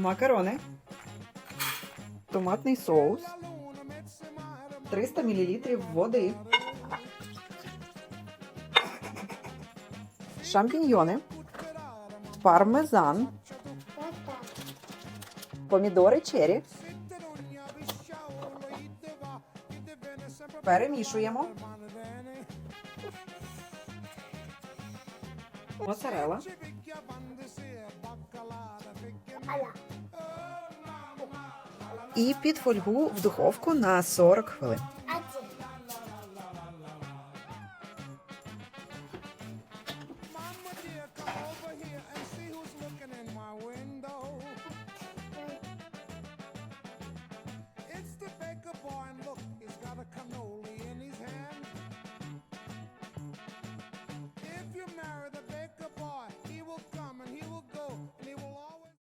макарони, томатний соус, 300 мл води, шампіньйони, пармезан, помідори чері. Перемішуємо. Моцарелла. І під фольгу в духовку на 40 хвилин. Cannoli in his hand. If you marry